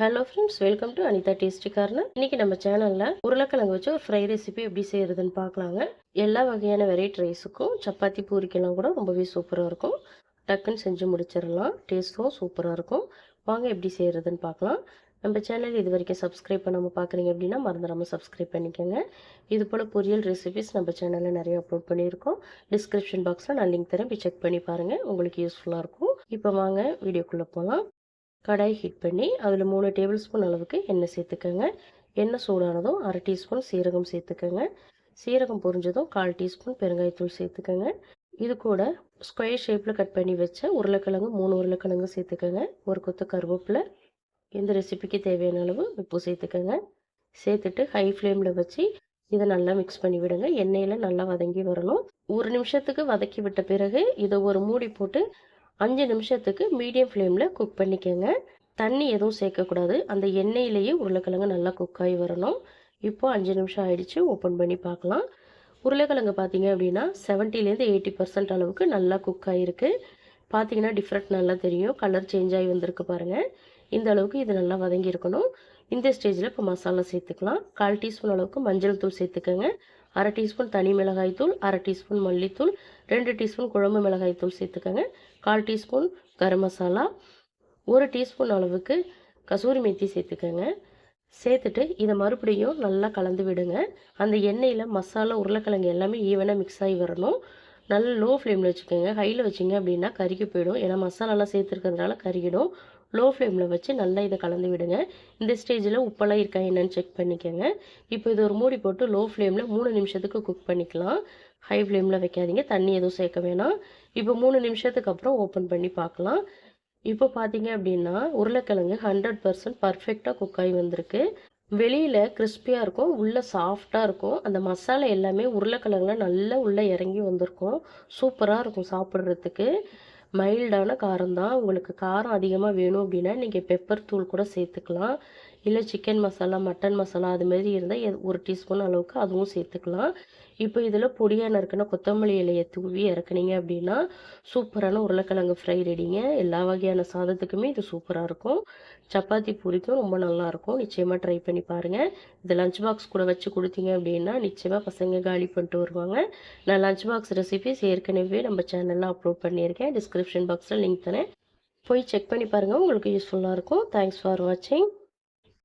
Hello friends welcome to Anitha tasty corner இன்னைக்கு நம்ம சேனலில் உருளைக்கிழங்கு வச்சு ஒரு ஃப்ரை ரெசிபி எப்படி செய்யறதுன்னு பார்க்கலாங்க. எல்லா வகையான வெரைட்டி ரைஸுக்கும் சப்பாத்தி பூரிக்கெல்லாம் கூட ரொம்பவே சூப்பராக இருக்கும். டக்குன்னு செஞ்சு முடிச்சிடலாம். டேஸ்ட்டும் சூப்பராக இருக்கும். வாங்க எப்படி செய்யறதுன்னு பார்க்கலாம். நம்ம சேனல் இது வரைக்கும் சப்ஸ்கிரைப் பண்ணாமல் பார்க்குறீங்க அப்படின்னா மறந்துடாமல் சப்ஸ்கிரைப் பண்ணிக்கோங்க. இது போல் பொரியல் ரெசிபிஸ் நம்ம சேனலில் நிறைய அப்லோட் பண்ணியிருக்கோம். டிஸ்கிரிப்ஷன் பாக்ஸில் நான் லிங்க் தரேன். போய் செக் பண்ணி பாருங்கள் உங்களுக்கு யூஸ்ஃபுல்லாக இருக்கும். இப்போ வாங்க வீடியோக்குள்ளே போகலாம் கடாய் ஹீட் பண்ணி அதில் மூணு டேபிள் ஸ்பூன் அளவுக்கு எண்ணெய் சேர்த்துக்கோங்க. எண்ணெய் சூடானதும் அரை டீஸ்பூன் சீரகம் சேர்த்துக்கோங்க. சீரகம் பொரிஞ்சதும் கால் டீஸ்பூன் பெருங்காயத்தூள் சேர்த்துக்கோங்க. இது கூட ஸ்கொயர் ஷேப்பில் கட் பண்ணி வச்ச உருளைக்கிழங்கு மூணு உருளைக்கிழங்கு சேர்த்துக்கோங்க. ஒரு கொத்து கருவேப்பில். இந்த ரெசிபிக்கு தேவையான அளவு உப்பு சேர்த்துக்கோங்க. சேர்த்துட்டு ஹை ஃப்ளேமில் வச்சு இதை நல்லா மிக்ஸ் பண்ணி விடுங்க. எண்ணெயில் நல்லா வதங்கி வரணும். ஒரு நிமிஷத்துக்கு வதக்கி விட்ட பிறகு இதை ஒரு மூடி போட்டு அஞ்சு நிமிஷத்துக்கு மீடியம் ஃப்ளேமில் குக் பண்ணிக்கோங்க. தண்ணி எதுவும் சேர்க்கக்கூடாது. அந்த எண்ணெயிலேயே உருளைக்கிழங்கு நல்லா குக் ஆகி வரணும். இப்போது அஞ்சு நிமிஷம் ஆயிடுச்சு ஓப்பன் பண்ணி பார்க்கலாம். உருளைக்கிழங்கு பார்த்தீங்க அப்படின்னா செவன்ட்டிலேருந்து எயிட்டி பர்சன்ட் அளவுக்கு நல்லா குக் ஆகிருக்கு பார்த்தீங்கன்னா டிஃப்ரெண்ட் நல்லா தெரியும். கலர் சேஞ்ச் ஆகி வந்திருக்கு பாருங்கள் இந்த அளவுக்கு இது நல்லா வதங்கி இருக்கணும். இந்த ஸ்டேஜில் இப்போ மசாலா சேர்த்துக்கலாம். கால் டீஸ்பூன் அளவுக்கு மஞ்சள் தூள் சேர்த்துக்கோங்க. அரை டீஸ்பூன் தனி மிளகாய் தூள் அரை டீஸ்பூன் மல்லித்தூள் ரெண்டு டீஸ்பூன் குழம்பு மிளகாய் தூள் சேர்த்துக்கோங்க. கால் டீஸ்பூன் கரம் மசாலா ஒரு டீஸ்பூன் அளவுக்கு கசூரி மெத்தி சேர்த்துக்கோங்க. சேர்த்துட்டு இதை மறுபடியும் நல்லா கலந்து விடுங்க. அந்த எண்ணெயில் மசாலா உருளைக்கிழங்கு எல்லாமே ஈவனாக மிக்ஸ் ஆகி வரணும். நல்ல லோ ஃப்ளேமில் வச்சுக்கோங்க ஹையில் வச்சிங்க அப்படின்னா கருகி போயிடும். ஏன்னா மசாலாலாம் சேர்த்துருக்கிறதுனால கருகிடும். லோ ஃப்ளேமில் வச்சு நல்லா இதை கலந்து விடுங்க. இந்த ஸ்டேஜில் உப்பெல்லாம் இருக்கா என்னன்னு செக் பண்ணிக்கோங்க. இப்போ இது ஒரு மூடி போட்டு லோ ஃப்ளேமில் மூணு நிமிஷத்துக்கு குக் பண்ணிக்கலாம். ஹை ஃப்ளேமில் வைக்காதீங்க. தண்ணி எதுவும் சேர்க்க வேணாம். இப்போ மூணு நிமிஷத்துக்கு அப்புறம் ஓப்பன் பண்ணி பார்க்கலாம். இப்போ பார்த்தீங்க அப்படின்னா உருளைக்கிழங்கு ஹண்ட்ரட் பர்சன்ட் பர்ஃபெக்டாக குக் ஆகி வந்திருக்கு. வெளியில் கிறிஸ்பியாக இருக்கும் உள்ளே சாஃப்டாக இருக்கும். அந்த மசாலா எல்லாமே உருளைக்கிழங்குல நல்லா உள்ளே இறங்கி வந்திருக்கும். சூப்பராக இருக்கும் சாப்பிட்றதுக்கு. மைல்டான காரம் தான். உங்களுக்கு காரம் அதிகமாக வேணும் அப்படின்னா நீங்கள் பெப்பர் தூள் கூட சேர்த்துக்கலாம். இல்லை சிக்கன் மசாலா மட்டன் மசாலா அதுமாரி இருந்தால் ஒரு டீஸ்பூன் அளவுக்கு அதுவும் சேர்த்துக்கலாம். இப்போ இதில் பொடியாக நறுக்கின கொத்தமல்லி இலையை தூவி இறக்குனீங்க அப்படின்னா சூப்பரான உருளைக்கிழங்கு ஃப்ரை ரெடிங்க. எல்லா வகையான சாதத்துக்குமே இது சூப்பராக இருக்கும். சப்பாத்தி பூரிக்கும் ரொம்ப நல்லாயிருக்கும் நிச்சயமாக ட்ரை பண்ணி பாருங்கள் இது லஞ்ச் பாக்ஸ் கூட வச்சு கொடுத்தீங்க அப்படின்னா நிச்சயமாக பசங்க காலி பண்ணிட்டு வருவாங்க. நான் லஞ்ச் பாக்ஸ் ரெசிபிஸ் ஏற்கனவே நம்ம சேனலில் அப்லோட் பண்ணியிருக்கேன். டிஸ்கிரிப்ஷன் பாக்ஸில் லிங்க் தரேன். போய் செக் பண்ணி பாருங்கள் உங்களுக்கு யூஸ்ஃபுல்லாக இருக்கும். தேங்க்ஸ் ஃபார் வாட்சிங்